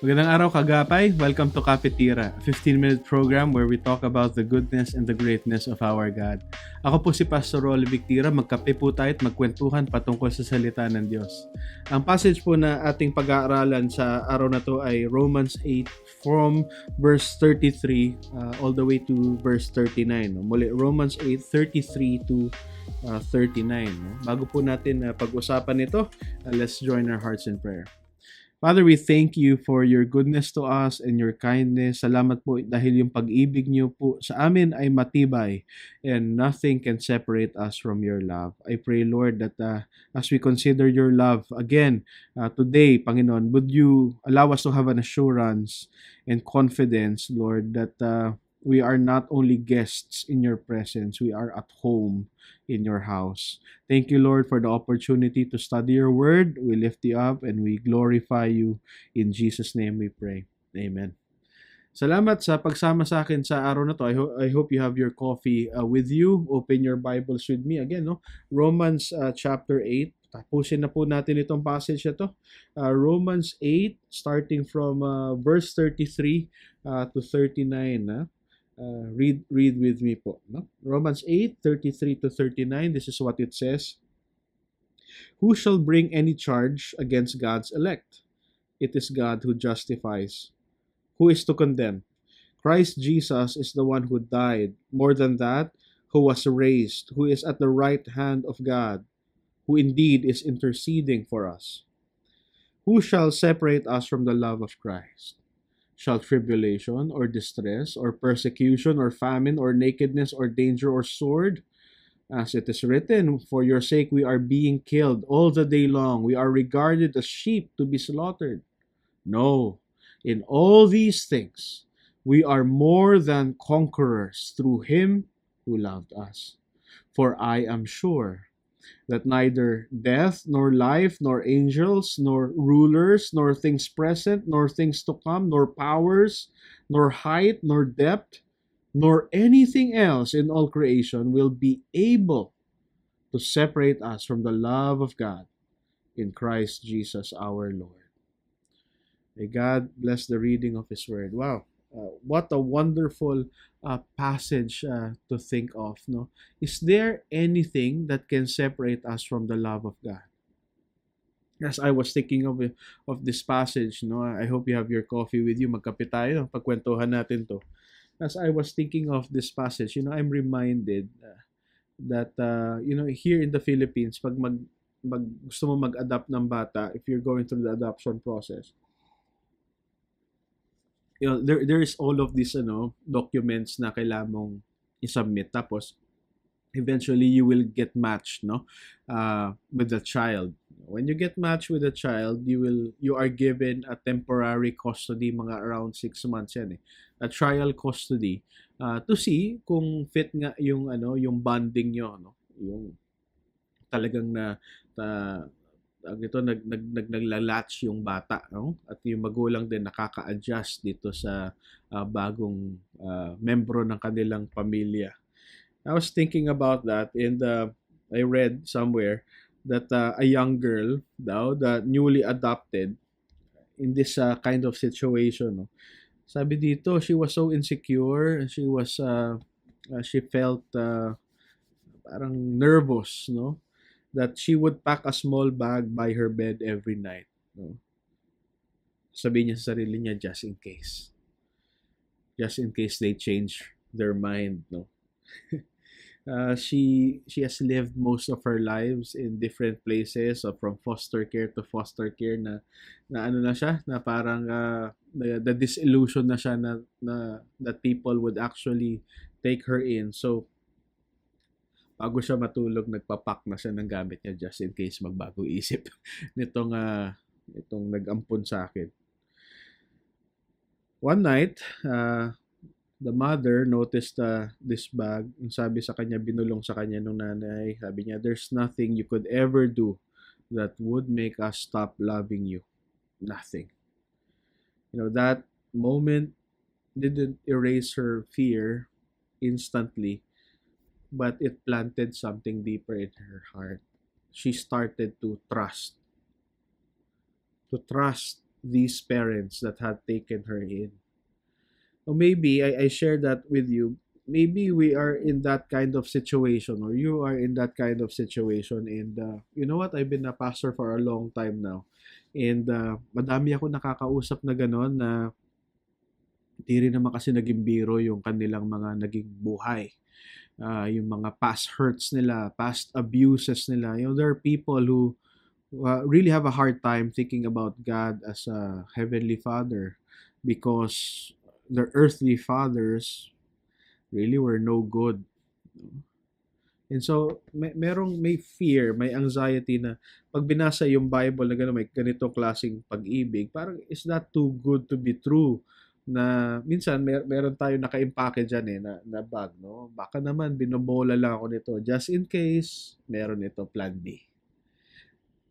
Magandang araw kagapay. Welcome to Kapitira, a 15-minute program where we talk about the goodness and the greatness of our God. Ako po si Pastor Rolly Victira. Magkape po tayo at magkwentuhan patungkol sa salita ng Diyos. Ang passage po na ating pag-aaralan sa araw na to ay Romans 8 from verse 33 uh, all the way to verse 39. No? Muli, Romans 8, 33 to uh, 39. No? Bago po natin uh, pag-usapan ito, uh, let's join our hearts in prayer. Father, we thank you for your goodness to us and your kindness. Salamat po dahil yung pag-ibig niyo po sa amin ay matibay and nothing can separate us from your love. I pray, Lord, that uh, as we consider your love again uh, today, Panginoon, would you allow us to have an assurance and confidence, Lord, that uh, we are not only guests in your presence, we are at home in your house. Thank you, Lord, for the opportunity to study your word. We lift you up and we glorify you. In Jesus' name we pray. Amen. Salamat sa pagsama sa akin sa araw na to. I, ho- I hope you have your coffee uh, with you. Open your Bibles with me. Again, no? Romans uh, chapter 8. Tapusin na po natin itong passage na to. Uh, Romans 8, starting from uh, verse 33 uh, to 39. Na? Uh, read read with me po. No? Romans 8, 33 to 39. This is what it says. Who shall bring any charge against God's elect? It is God who justifies. Who is to condemn? Christ Jesus is the one who died. More than that, who was raised, who is at the right hand of God, who indeed is interceding for us. Who shall separate us from the love of Christ? Shall tribulation, or distress, or persecution, or famine, or nakedness, or danger, or sword? As it is written, For your sake we are being killed all the day long. We are regarded as sheep to be slaughtered. No, in all these things we are more than conquerors through him who loved us. For I am sure that neither death, nor life, nor angels, nor rulers, nor things present, nor things to come, nor powers, nor height, nor depth, nor anything else in all creation will be able to separate us from the love of God in Christ Jesus our Lord. May God bless the reading of His Word. Wow. Uh, what a wonderful uh, passage uh, to think of no? Is there anything that can separate us from the love of god? As i was thinking of of this passage no i hope you have your coffee with you. Magkape tayo. Pagkwentuhan natin to. As i was thinking of this passage you know i'm reminded uh, that uh, you know here in the philippines pag mag, mag gusto mo mag-adapt ng bata if you're going through the adoption process you know, there there is all of these ano documents na kailangan mong i-submit. Tapos eventually you will get matched no? Uh, with the child. When you get matched with the child you will you are given a temporary custody mga around 6 months yan eh. A trial custody uh, to see kung fit nga yung ano yung bonding nyo no? Yung talagang na uh, ito nag nag nag naglalatch yung bata no? At yung magulang din nakaka-adjust dito sa uh, bagong uh, membro ng kanilang pamilya. I was thinking about that and uh, I read somewhere that uh, a young girl daw that newly adopted in this uh, kind of situation no? Sabi dito she was so insecure. She was uh, uh, she felt uh, parang nervous no that she would pack a small bag by her bed every night. No? Sabi niya sa sarili niya, just in case. Just in case they change their mind. No? uh, she she has lived most of her lives in different places so from foster care to foster care na na ano na siya na parang uh, the, the disillusion na siya na, na that people would actually take her in so bago siya matulog, nagpapak na siya ng gamit niya just in case magbago isip nitong, uh, itong nag-ampon sa akin. One night, uh, the mother noticed uh, this bag. Yung sabi sa kanya, binulong sa kanya nung nanay, sabi niya, there's nothing you could ever do that would make us stop loving you. Nothing. You know, that moment didn't erase her fear instantly but it planted something deeper in her heart. She started to trust. To trust these parents that had taken her in. Or maybe I, I share that with you. Maybe we are in that kind of situation, or you are in that kind of situation. And uh, you know what? I've been a pastor for a long time now. And uh, madami ako nakakausap na gano'n na di rin naman kasi naging biro yung kanilang mga naging buhay. Uh, yung mga past hurts nila, past abuses nila. You know, there are people who uh, really have a hard time thinking about God as a heavenly father because their earthly fathers really were no good. And so, may, merong may fear, may anxiety na pag binasa yung Bible na gano'n, may ganitong klaseng pag-ibig, parang is that too good to be true? Na minsan, mer- meron tayo naka-impake dyan eh, na, na bag, no? Baka naman, binobola lang ako nito. Just in case, meron ito, plan B.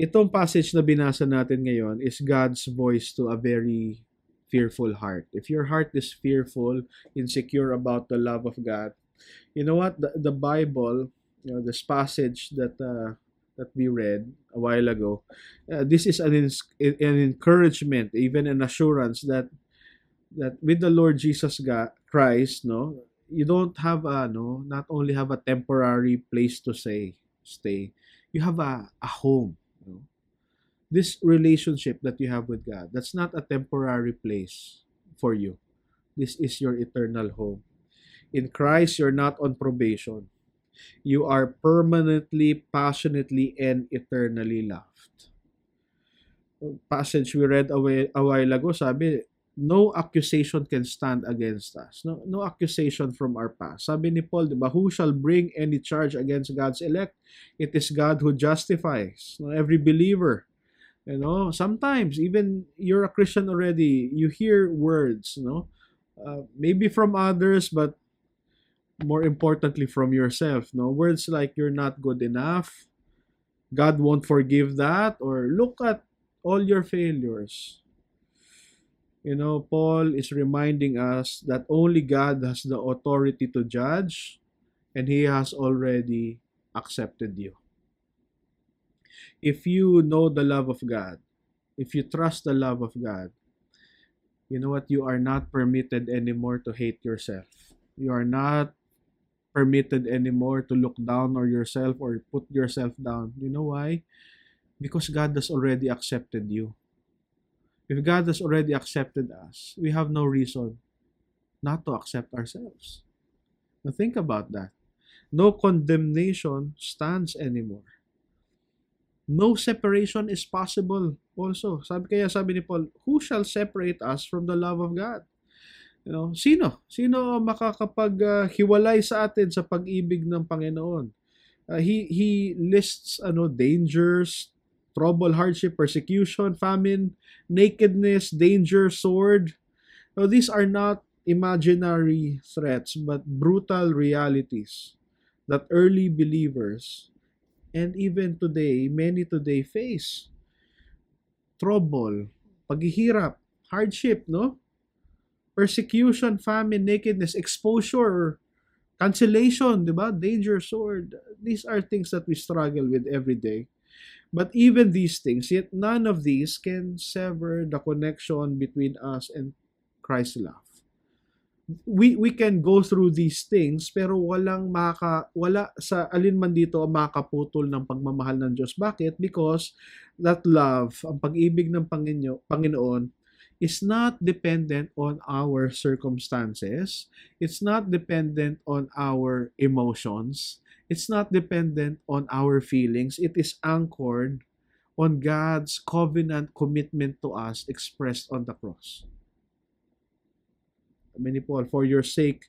Itong passage na binasa natin ngayon is God's voice to a very fearful heart. If your heart is fearful, insecure about the love of God, you know what? The, the Bible you know this passage that uh, that we read a while ago uh, this is an, an encouragement even an assurance that that with the Lord Jesus Christ no you don't have a no not only have a temporary place to say stay you have a, a home you know? this relationship that you have with God that's not a temporary place for you this is your eternal home in Christ you're not on probation you are permanently, passionately, and eternally loved. Passage we read a while ago, sabi, no accusation can stand against us. No, no accusation from our past. Sabi ni Paul, diba, who shall bring any charge against God's elect? It is God who justifies. No, every believer. You know, sometimes even you're a Christian already, you hear words, you know, uh, maybe from others, but more importantly from yourself no words like you're not good enough god won't forgive that or look at all your failures you know paul is reminding us that only god has the authority to judge and he has already accepted you if you know the love of god if you trust the love of god you know what you are not permitted anymore to hate yourself you are not permitted anymore to look down on yourself or put yourself down. You know why? Because God has already accepted you. If God has already accepted us, we have no reason not to accept ourselves. Now think about that. No condemnation stands anymore. No separation is possible also. Sabi kaya sabi ni Paul, who shall separate us from the love of God? You know, sino? Sino makakapaghiwalay uh, sa atin sa pag-ibig ng Panginoon? Uh, he he lists ano dangers, trouble, hardship, persecution, famine, nakedness, danger, sword. Now, these are not imaginary threats but brutal realities that early believers and even today, many today face. Trouble, paghihirap, hardship, no? persecution, famine, nakedness, exposure, cancellation, di ba? Danger, sword. These are things that we struggle with every day. But even these things, yet none of these can sever the connection between us and Christ's love. We we can go through these things pero walang maka wala sa alin man dito makaputol ng pagmamahal ng Diyos. Bakit? Because that love, ang pag-ibig ng Panginoon, Panginoon is not dependent on our circumstances. It's not dependent on our emotions. It's not dependent on our feelings. It is anchored on God's covenant commitment to us expressed on the cross. Many Paul, for your sake,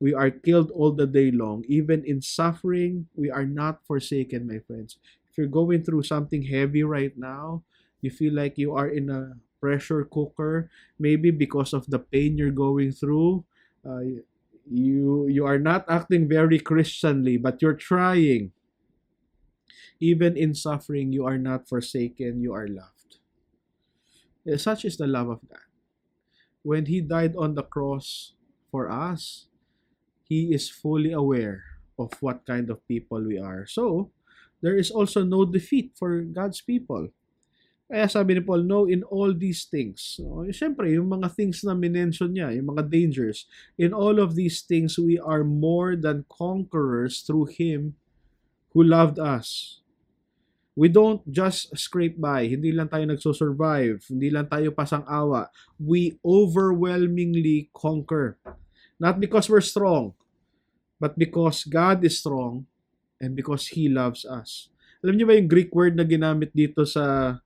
we are killed all the day long. Even in suffering, we are not forsaken, my friends. If you're going through something heavy right now, you feel like you are in a pressure cooker maybe because of the pain you're going through uh, you you are not acting very christianly but you're trying. Even in suffering you are not forsaken you are loved. Such is the love of god. When he died on the cross for us he is fully aware of what kind of people we are. So there is also no defeat for god's people Kaya sabi ni Paul, no, in all these things. No, Siyempre, yung mga things na minention niya, yung mga dangers, in all of these things, we are more than conquerors through Him who loved us. We don't just scrape by. Hindi lang tayo nagsosurvive. Hindi lang tayo pasang-awa. We overwhelmingly conquer. Not because we're strong, but because God is strong and because He loves us. Alam niyo ba yung Greek word na ginamit dito sa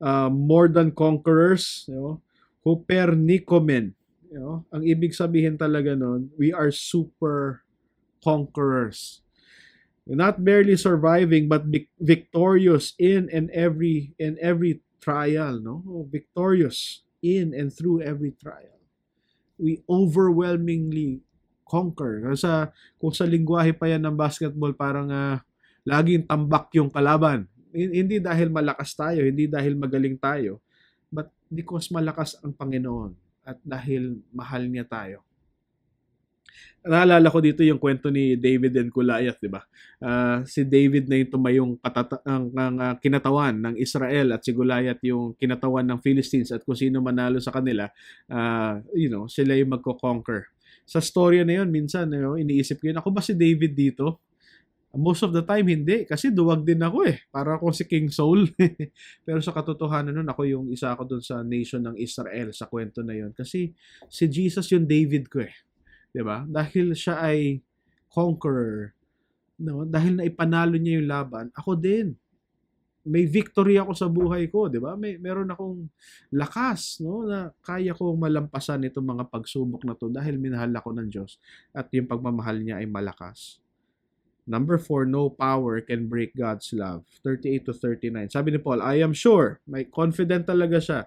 uh, more than conquerors? You know? Hupernikomen. You know? Ang ibig sabihin talaga nun, we are super conquerors not barely surviving but vic- victorious in and every in every trial no Oh, victorious in and through every trial we overwhelmingly conquer sa kung sa lingwahe pa yan ng basketball parang ah, laging tambak yung kalaban hindi dahil malakas tayo hindi dahil magaling tayo but because malakas ang Panginoon at dahil mahal niya tayo naalala ko dito yung kwento ni David and Goliath, di ba? Ah, si David na yung tumayong katata- ang, ang, ah, kinatawan ng Israel at si Goliath yung kinatawan ng Philistines at kung sino manalo sa kanila, ah, you know, sila yung magko-conquer. Sa storya na yun, minsan, you know, iniisip ko yun, ako ba si David dito? Most of the time, hindi. Kasi duwag din ako eh. Para ako si King Saul. Pero sa katotohanan nun, ako yung isa ako dun sa nation ng Israel sa kwento na yun. Kasi si Jesus yung David ko eh. ba? Dahil siya ay conqueror, no? Dahil na ipanalo niya yung laban, ako din. May victory ako sa buhay ko, 'di ba? May meron akong lakas, no, na kaya kong malampasan itong mga pagsubok na to dahil minahal ako ng Diyos at yung pagmamahal niya ay malakas. Number four, no power can break God's love. 38 to 39. Sabi ni Paul, I am sure, may confident talaga siya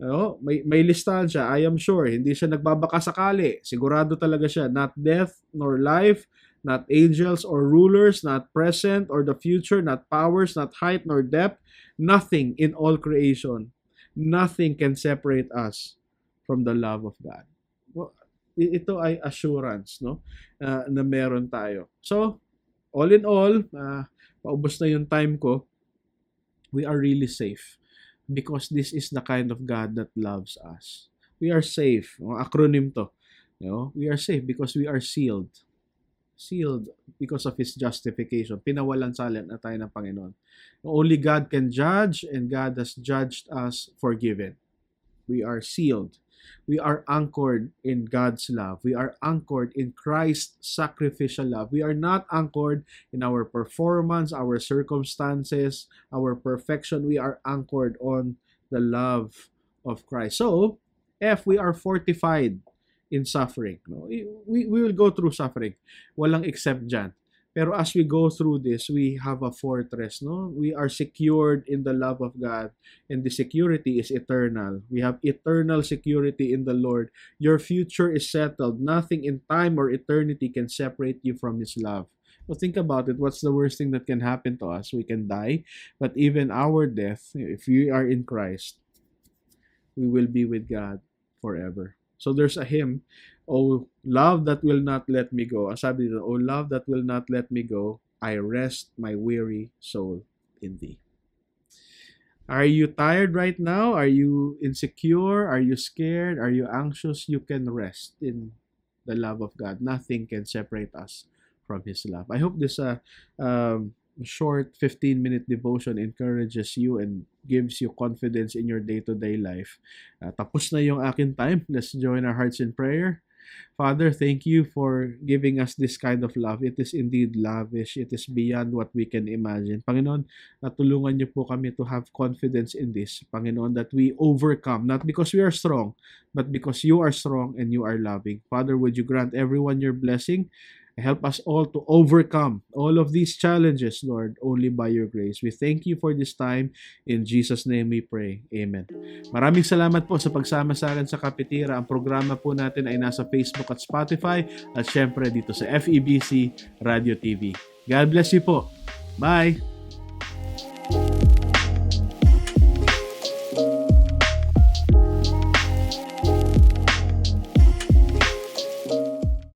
No? May, may listahan siya, I am sure. Hindi siya nagbabaka sakali. Sigurado talaga siya. Not death nor life, not angels or rulers, not present or the future, not powers, not height nor depth. Nothing in all creation. Nothing can separate us from the love of God. Well, ito ay assurance no Ah, na meron tayo. So, all in all, uh, paubos na yung time ko, we are really safe because this is the kind of God that loves us. We are safe. Ang acronym to. You know, we are safe because we are sealed. Sealed because of His justification. Pinawalan salin na tayo ng Panginoon. Only God can judge and God has judged us forgiven. We are sealed. We are anchored in God's love. We are anchored in Christ's sacrificial love. We are not anchored in our performance, our circumstances, our perfection. We are anchored on the love of Christ. So, F, we are fortified in suffering. No? We, we will go through suffering. Walang except dyan. Pero as we go through this, we have a fortress, no? We are secured in the love of God, and the security is eternal. We have eternal security in the Lord. Your future is settled. Nothing in time or eternity can separate you from His love. So think about it. What's the worst thing that can happen to us? We can die, but even our death, if we are in Christ, we will be with God forever. So there's a hymn, Oh love that will not let me go. Ang sabi dito, Oh love that will not let me go, I rest my weary soul in thee. Are you tired right now? Are you insecure? Are you scared? Are you anxious? You can rest in the love of God. Nothing can separate us from His love. I hope this uh, um, short 15 minute devotion encourages you and gives you confidence in your day-to-day life. Uh, tapos na yung akin time. Let's join our hearts in prayer. Father, thank you for giving us this kind of love. It is indeed lavish. It is beyond what we can imagine. Panginoon, natulungan niyo po kami to have confidence in this. Panginoon, that we overcome, not because we are strong, but because you are strong and you are loving. Father, would you grant everyone your blessing? Help us all to overcome all of these challenges, Lord, only by your grace. We thank you for this time. In Jesus' name we pray. Amen. Maraming salamat po sa pagsama sa akin sa Kapitira. Ang programa po natin ay nasa Facebook at Spotify at syempre dito sa FEBC Radio TV. God bless you po. Bye!